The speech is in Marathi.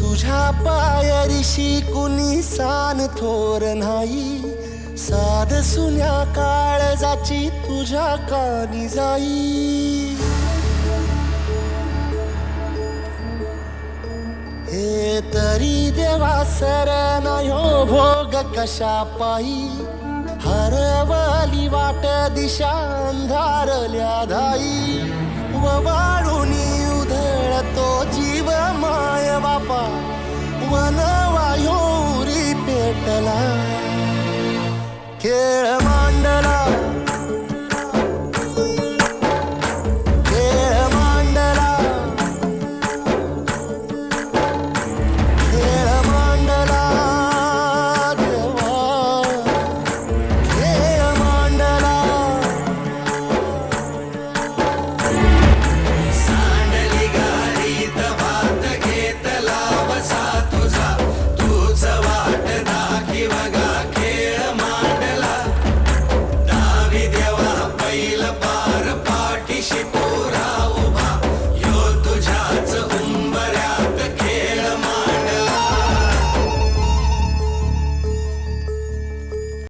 तुझ्या पायरीशी कुणी सान थोर नाही. साध सुन्या काळजाची तुझ्या कानी जाई. हे तरी देवा सर यो भोग कशा पायी. हरवली वाट दिशा अंधारल्या धाई व